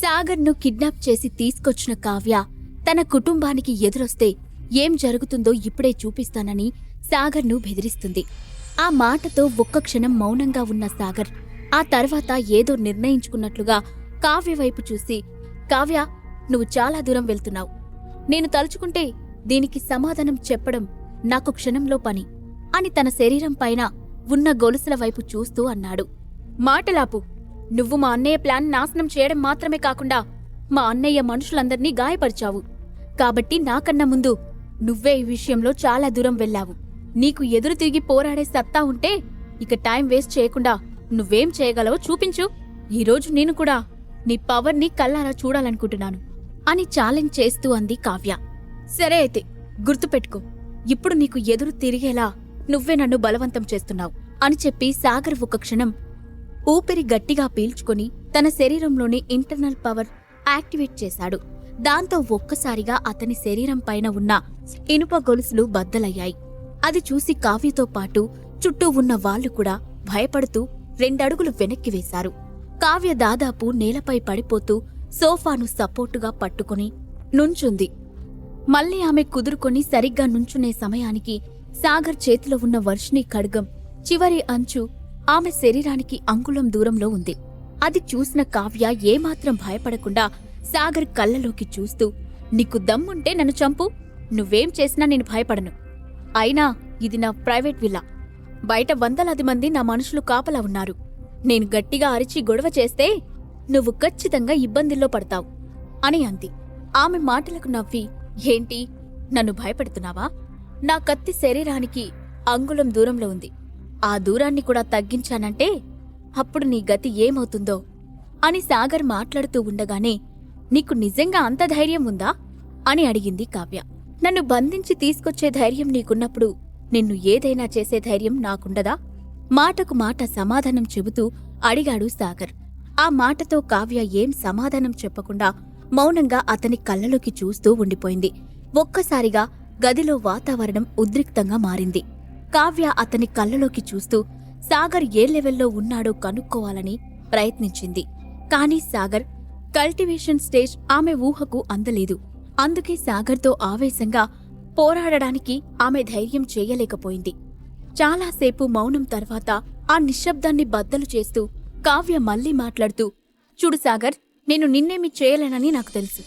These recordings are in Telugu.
సాగర్ను కిడ్నాప్ చేసి తీసుకొచ్చిన కావ్య తన కుటుంబానికి ఎదురొస్తే ఏం జరుగుతుందో ఇప్పుడే చూపిస్తానని సాగర్ను బెదిరిస్తుంది. ఆ మాటతో ఒక్క క్షణం మౌనంగా ఉన్న సాగర్ ఆ తర్వాత ఏదో నిర్ణయించుకున్నట్లుగా కావ్య వైపు చూసి కావ్య నువ్వు చాలా దూరం వెళ్తున్నావు. నేను తలుచుకుంటే దీనికి సమాధానం చెప్పడం నాకు క్షణంలో పని అని తన శరీరం పైన ఉన్న గొలుసుల వైపు చూస్తూ అన్నాడు. మాటలాపు. నువ్వు మా అన్నయ్య ప్లాన్ నాశనం చేయడం మాత్రమే కాకుండా మా అన్నయ్య మనుషులందర్నీ గాయపరిచావు. కాబట్టి నాకన్నా ముందు నువ్వే ఈ విషయంలో చాలా దూరం వెళ్ళావు. నీకు ఎదురు తిరిగి పోరాడే సత్తా ఉంటే ఇక టైం వేస్ట్ చేయకుండా నువ్వేం చేయగలవో చూపించు. ఈరోజు నేను కూడా నీ పవర్ని కల్లారా చూడాలనుకుంటున్నాను అని ఛాలెంజ్ చేస్తూ అంది కావ్య. సరే అయితే గుర్తుపెట్టుకో ఇప్పుడు నీకు ఎదురు తిరిగేలా నువ్వే నన్ను బలవంతం చేస్తున్నావు అని చెప్పి సాగర్ ఒక క్షణం ఊపిరి గట్టిగా పీల్చుకుని తన శరీరంలోని ఇంటర్నల్ పవర్ యాక్టివేట్ చేశాడు. దాంతో ఒక్కసారిగా అతని శరీరం పైన ఉన్న ఇనుప గొలుసులు బద్దలయ్యాయి. అది చూసి కావ్యతో పాటు చుట్టూ ఉన్న వాళ్ళు కూడా భయపడుతూ రెండడుగులు వెనక్కి వేశారు. కావ్య దాదాపు నేలపై పడిపోతూ సోఫాను సపోర్టుగా పట్టుకుని నుంచుంది. మళ్ళీ ఆమె కుదురుకొని సరిగ్గా నుంచునే సమయానికి సాగర్ చేతిలో ఉన్న వర్షిణి ఖడ్గం చివరి అంచు ఆమె శరీరానికి అంగుళం దూరంలో ఉంది. అది చూసిన కావ్య ఏమాత్రం భయపడకుండా సాగర్ కళ్ళలోకి చూస్తూ నీకు దమ్ముంటే నన్ను చంపు. నువ్వేం చేసినా నేను భయపడను. అయినా ఇది నా ప్రైవేట్ విల్లా. బయట వందలాది మంది నా మనుషులు కాపలా ఉన్నారు. నేను గట్టిగా అరిచి గొడవ చేస్తే నువ్వు ఖచ్చితంగా ఇబ్బందుల్లో పడతావు అని అంది. ఆమె మాటలకు నవ్వి ఏంటి? నన్ను భయపెడుతున్నావా? నా కత్తి శరీరానికి అంగుళం దూరంలో ఉంది. ఆ దూరాన్ని కూడా తగ్గించానంటే అప్పుడు నీ గతి ఏమవుతుందో అని సాగర్ మాట్లాడుతూ ఉండగానే నీకు నిజంగా అంత ధైర్యం ఉందా? అని అడిగింది కావ్య. నన్ను బంధించి తీసుకొచ్చే ధైర్యం నీకున్నప్పుడు నిన్ను ఏదైనా చేసే ధైర్యం నాకుండదా? మాటకు మాట సమాధానం చెబుతూ అడిగాడు సాగర్. ఆ మాటతో కావ్య ఏం సమాధానం చెప్పకుండా మౌనంగా అతని కళ్ళలోకి చూస్తూ ఉండిపోయింది. ఒక్కసారిగా గదిలో వాతావరణం ఉద్రిక్తంగా మారింది. కావ్య అతని కళ్ళలోకి చూస్తూ సాగర్ ఏ లెవెల్లో ఉన్నాడో కనుక్కోవాలని ప్రయత్నించింది. కానీ సాగర్ కల్టివేషన్ స్టేజ్ ఆమె ఊహకు అందలేదు. అందుకే సాగర్తో ఆవేశంగా పోరాడడానికి ఆమె ధైర్యం చేయలేకపోయింది. చాలాసేపు మౌనం తర్వాత ఆ నిశ్శబ్దాన్ని బద్దలు చేస్తూ కావ్య మళ్ళీ మాట్లాడుతూ చూడు సాగర్ నేను నిన్నేమి చేయలేనని నాకు తెలుసు.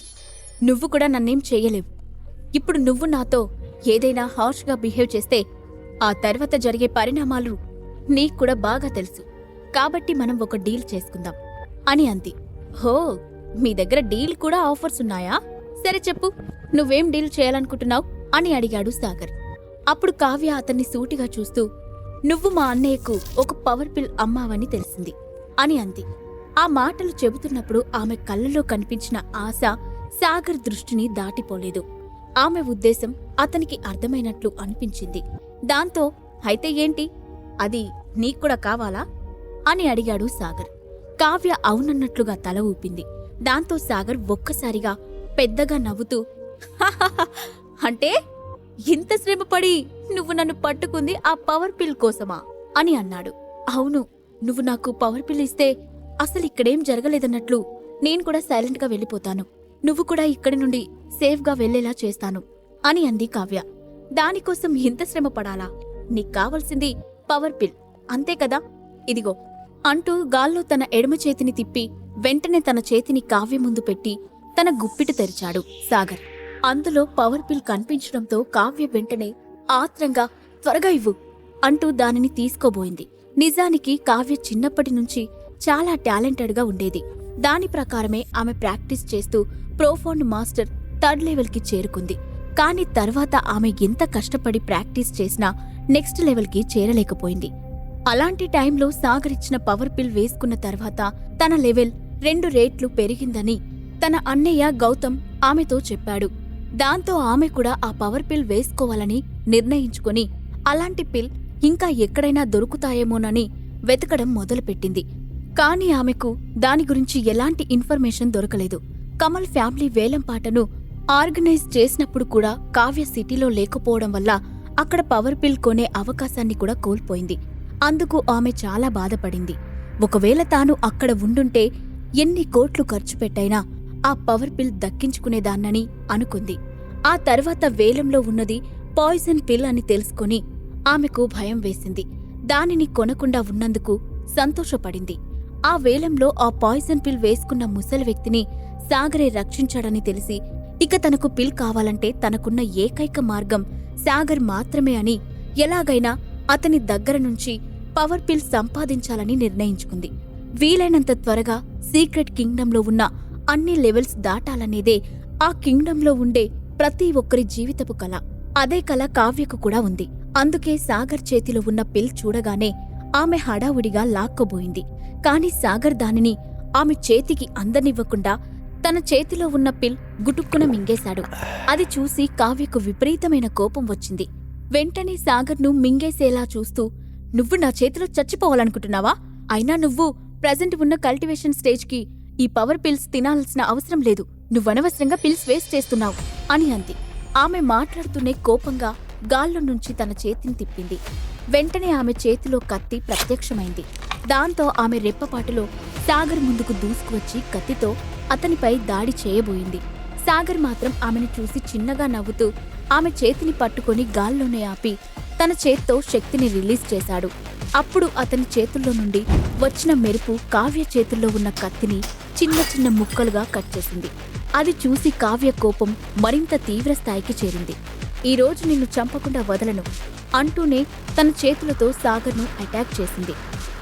నువ్వు కూడా నన్నేం చేయలేవు. ఇప్పుడు నువ్వు నాతో ఏదైనా హార్ష్గా బిహేవ్ చేస్తే ఆ తర్వాత జరిగే పరిణామాలు నీకు కూడా బాగా తెలుసు. కాబట్టి మనం ఒక డీల్ చేసుకుందాం. అని అంది. హో మీ దగ్గర డీల్ కూడా ఆఫర్స్ ఉన్నాయా? సరే చెప్పు నువ్వేం డీల్ చేయాలనుకుంటున్నావు? అని అడిగాడు సాగర్. అప్పుడు కావ్య అతన్ని సూటిగా చూస్తూ నువ్వు మా అన్నయ్యకు ఒక పవర్ పిల్ అమ్మావని తెలిసింది. అని అంది. ఆ మాటలు చెబుతున్నప్పుడు ఆమె కళ్ళలో కనిపించిన ఆశ సాగర్ దృష్టిని దాటిపోలేదు. ఆమె ఉద్దేశం అతనికి అర్థమైనట్లు అనిపించింది. దాంతో అయితే ఏంటి? అది నీక్కూడా కావాలా? అని అడిగాడు సాగర్. కావ్య అవునన్నట్లుగా తల ఊపింది. దాంతో సాగర్ ఒక్కసారిగా పెద్దగా నవ్వుతూ అంటే ఇంత శ్రమపడి నువ్వు నన్ను పట్టుకుంది ఆ పవర్ పిల్ కోసమా? అని అన్నాడు. అవును నువ్వు నాకు పవర్ పిల్ ఇస్తే అసలు ఇక్కడేం జరగలేదన్నట్లు నేను కూడా సైలెంట్గా వెళ్ళిపోతాను. నువ్వు కూడా ఇక్కడి నుండి సేఫ్గా వెళ్ళేలా చేస్తాను అని అంది కావ్య. దానికోసం ఇంత శ్రమ పడాలా నీకు కావలసింది పవర్ పిల్ అంతే కదా? ఇదిగో. అంటూ గాల్లో తన ఎడమ చేతిని తిప్పి వెంటనే తన చేతిని కావ్య ముందు పెట్టి తన గుప్పిటి తెరిచాడు సాగర్. అందులో పవర్ పిల్ కనిపించడంతో కావ్య వెంటనే ఆత్రంగా త్వరగా ఇవ్వు అంటూ దానిని తీసుకోబోయింది. నిజానికి కావ్య చిన్నప్పటి నుంచి చాలా టాలెంటెడ్గా ఉండేది. దాని ప్రకారమే ఆమె ప్రాక్టీస్ చేస్తూ ప్రోఫౌండ్ మాస్టర్ థర్డ్ లెవెల్కి చేరుకుంది. కానీ తర్వాత ఆమె ఎంత కష్టపడి ప్రాక్టీస్ చేసినా నెక్స్ట్ లెవెల్కి చేరలేకపోయింది. అలాంటి టైంలో సాగర్ ఇచ్చిన పవర్ పిల్ వేసుకున్న తర్వాత తన లెవెల్ రెండు రేట్లు పెరిగిందని తన అన్నయ్య గౌతమ్ ఆమెతో చెప్పాడు. దాంతో ఆమె కూడా ఆ పవర్ పిల్ వేసుకోవాలని నిర్ణయించుకుని అలాంటి పిల్ ఇంకా ఎక్కడైనా దొరుకుతాయేమోనని వెతకడం మొదలుపెట్టింది. కాని ఆమెకు దాని గురించి ఎలాంటి ఇన్ఫర్మేషన్ దొరకలేదు. కమల్ ఫ్యామిలీ వేలంపాటను ఆర్గనైజ్ చేసినప్పుడు కూడా కావ్య సిటీలో లేకపోవడం వల్ల అక్కడ పవర్ పిల్ కొనే అవకాశాన్ని కూడా కోల్పోయింది. అందుకు ఆమె చాలా బాధపడింది. ఒకవేళ తాను అక్కడ ఉండుంటే ఎన్ని కోట్లు ఖర్చు పెట్టైనా ఆ పవర్ పిల్ దక్కించుకునేదాన్నని అనుకుంది. ఆ తర్వాత వేలంలో ఉన్నది పాయిజన్ పిల్ అని తెలుసుకొని ఆమెకు భయం వేసింది. దానిని కొనకుండా ఉన్నందుకు సంతోషపడింది. ఆ వేలంలో ఆ పాయిజన్ పిల్ వేసుకున్న ముసలి వ్యక్తిని సాగరే రక్షించాడని తెలిసి ఇక తనకు పిల్ కావాలంటే తనకున్న ఏకైక మార్గం సాగర్ మాత్రమే అని ఎలాగైనా అతని దగ్గర నుంచి పవర్ పిల్ సంపాదించాలని నిర్ణయించుకుంది. వీలైనంత త్వరగా సీక్రెట్ కింగ్డంలో ఉన్న అన్ని లెవెల్స్ దాటాలనేదే ఆ కింగ్డంలో ఉండే ప్రతి ఒక్కరి జీవితపు కళ అదే కళ కావ్యకు కూడా ఉంది. అందుకే సాగర్ చేతిలో ఉన్న పిల్ చూడగానే ఆమె హడావుడిగా లాక్కోబోయింది. కాని సాగర్ దానిని ఆమె చేతికి అందనివ్వకుండా తన చేతిలో ఉన్న పిల్ గుటుక్కున మింగేశాడు. అది చూసి కావ్యకు విపరీతమైన కోపం వచ్చింది. వెంటనే సాగర్ను మింగేసేలా చూస్తూ నువ్వు నా చేతిలో చచ్చిపోవాలనుకుంటున్నావా? అయినా నువ్వు ప్రజెంట్ ఉన్న కల్టివేషన్ స్టేజ్కి ఈ పవర్ పిల్స్ తినాల్సిన అవసరం లేదు. నువ్వనవసరంగా పిల్స్ వేస్ట్ చేస్తున్నావు అని అంది. ఆమె మాట్లాడుతూనే కోపంగా గాల్లో నుంచి తన చేతిని తిప్పింది. వెంటనే ఆమె చేతిలో కత్తి ప్రత్యక్షమైంది. దాంతో ఆమె రెప్పపాటులో సాగర్ ముందుకు దూసుకువచ్చి కత్తితో అతనిపై దాడి చేయబోయింది. సాగర్ మాత్రం ఆమెను చూసి చిన్నగా నవ్వుతూ ఆమె చేతిని పట్టుకొని గాల్లోనే ఆపి తన చేత్తో శక్తిని రిలీజ్ చేశాడు. అప్పుడు అతని చేతుల్లో నుండి వచ్చిన మెరుపు కావ్య చేతుల్లో ఉన్న కత్తిని చిన్న చిన్న ముక్కలుగా కట్ చేసింది. అది చూసి కావ్య కోపం మరింత తీవ్ర స్థాయికి చేరింది. ఈ రోజు నిన్ను చంపకుండా వదలను అంటూనే తన చేతులతో సాగర్ను అటాక్ చేసింది.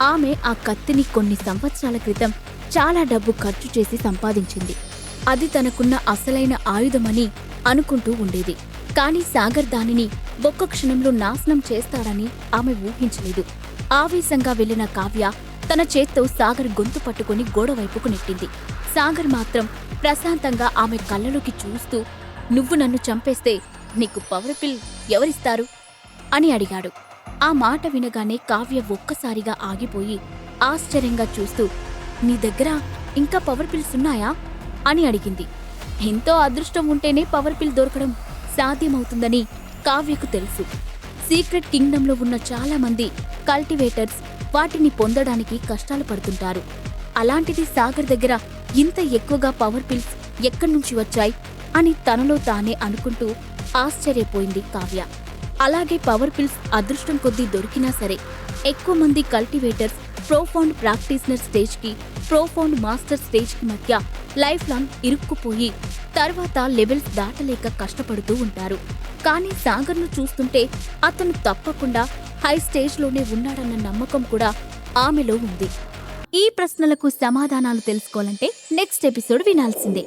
ఆమె ఆ కత్తిని కొన్ని సంవత్సరాల క్రితం చాలా డబ్బు ఖర్చు చేసి సంపాదించింది. అది తనకున్న అసలైన ఆయుధమని అనుకుంటూ ఉండేది. కాని సాగర్ దానిని ఒక్క క్షణంలో నాశనం చేస్తాడని ఆమె ఊహించలేదు. ఆవేశంగా వెళ్ళిన కావ్య తన చేత్తో సాగర్ గొంతు పట్టుకుని గోడవైపుకు నెట్టింది. సాగర్ మాత్రం ప్రశాంతంగా ఆమె కళ్ళలోకి చూస్తూ నువ్వు నన్ను చంపేస్తే నీకు పవర్ పిల్ ఎవరిస్తారు? అని అడిగాడు. ఆ మాట వినగానే కావ్య ఒక్కసారిగా ఆగిపోయి ఆశ్చర్యంగా చూస్తూ నీ దగ్గర ఇంకా పవర్ పిల్స్ ఉన్నాయా? అని అడిగింది. ఎంతో అదృష్టం ఉంటేనే పవర్ పిల్ దొరకడం సాధ్యమవుతుందని కావ్యకు తెలుసు. సీక్రెట్ కింగ్డంలో ఉన్న చాలా మంది కల్టివేటర్స్ వాటిని పొందడానికి కష్టాలు పడుతుంటారు. అలాంటిది సాగర్ దగ్గర ఇంత ఎక్కువగా పవర్ పిల్స్ ఎక్కడి నుంచి వచ్చాయి? అని తనలో తానే అనుకుంటూ ఆశ్చర్యపోయింది కావ్య. అలాగే పవర్ పిల్స్ అదృష్టం కొద్దీ దొరికినా సరే ఎక్కువ మంది కల్టివేటర్స్ ప్రోఫౌండ్ ప్రాక్టీషనర్ స్టేజ్కి ప్రోఫౌండ్ మాస్టర్ స్టేజ్కి మధ్య లైఫ్ లాంగ్ ఇరుక్కుపోయి తర్వాత లెవెల్స్ దాటలేక కష్టపడుతూ ఉంటారు. కానీ సాగర్ను చూస్తుంటే అతను తప్పకుండా హై స్టేజ్లోనే ఉన్నాడన్న నమ్మకం కూడా ఆమెలో ఉంది. ఈ ప్రశ్నలకు సమాధానాలు తెలుసుకోవాలంటే నెక్స్ట్ ఎపిసోడ్ వినాల్సిందే.